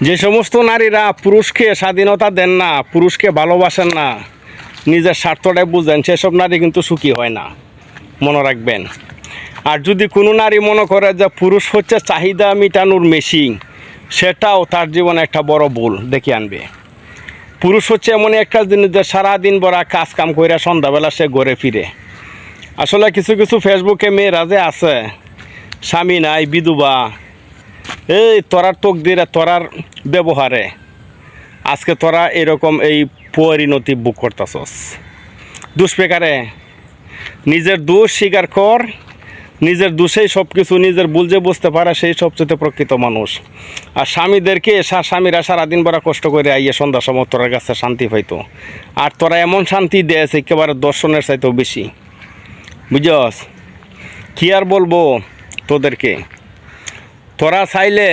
যে সমস্ত নারীরা পুরুষকে স্বাধীনতা দেন না, পুরুষকে ভালোবাসেন না, নিজের স্বার্থটাই বুঝেন, সেসব নারী কিন্তু সুখী হয় না। মনে রাখবেন। আর যদি কোনো নারী মনে করে যে পুরুষ হচ্ছে চাহিদা মেটানোর মেশিন সেটাও তার জীবনে একটা বড় ভুল দেখে আনবে। পুরুষ হচ্ছে এমন একটা জিনিস যে সারাদিন বড় কাজ কাম করে সন্ধ্যাবেলা সে ঘরে ফিরে। আসলে কিছু কিছু ফেসবুকে মেয়েরা যে আছে, স্বামী নাই, বিধবা এই তোরার তোক দিয়ে তোরার ব্যবহারে। আজকে তোরা এরকম এই পরিণতি বুক করতেছস। দুষ্প্রকারে নিজের দোষ স্বীকার কর, নিজের দোষেই সব কিছু নিজের যে বুঝতে পারে সেই সবচেয়ে প্রকৃত মানুষ। আর স্বামীদেরকে স্বামীরা সারাদিন বড় কষ্ট করে আইয়ে সন্ধ্যা সময় তোর কাছে শান্তি পাইতো। আর তোরা এমন শান্তি দেয়, একেবারে দর্শনের চাইতেও বেশি। বুঝছস? কি আর বলব তোদেরকে? তোরা চাইলে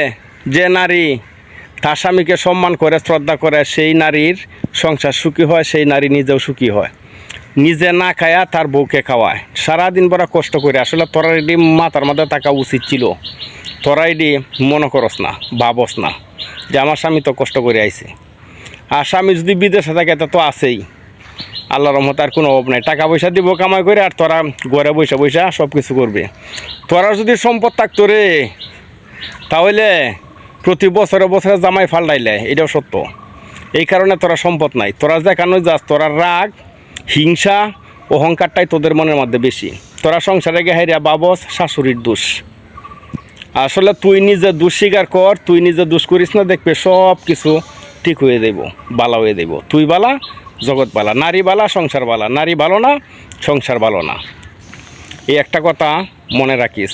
যে নারী তার স্বামীকে সম্মান করে, শ্রদ্ধা করে, সেই নারীর সংসার সুখী হয়, সেই নারী নিজেও সুখী হয়। নিজে না খায়া তার বউকে খাওয়ায়। সারাদিন বড় কষ্ট করে। আসলে তোরা এটি মাথার মধ্যে থাকা উচিত ছিল। তোরা এটি মনে করস না, ভাবস না যে আমার স্বামী তো কষ্ট করে আইছে। আর স্বামী যদি বিদেশে থাকে, তা তো আছেই। আল্লাহর রহমত আর কোনো অভাব নাই। টাকা পয়সা দিব কামাই করে আর তোরা ঘরে বসে বসে সব কিছু করবে। তোরা যদি সম্পদ থাকতো রে তাহলে প্রতি বছরে বছরে জামাই ফাল্টাইলে, এটাও সত্য। এই কারণে তোরা সম্পদ নাই। তোরা দেখানো যাস, তোরা রাগ, হিংসা, অহংকারটাই তোদের মনের মধ্যে বেশি। তোরা সংসারে গিয়ে হাইরা বাবস, শাশুড়ির দোষ। আসলে তুই নিজে দোষ স্বীকার কর, তুই নিজে দোষ করিস না, দেখবে সব কিছু ঠিক হয়ে দেব বালা হয়ে দেব তুই বালা, জগৎ বালা। নারী বালা, সংসার বালা। নারী ভালো না, সংসার ভালো না। এই একটা কথা মনে রাখিস।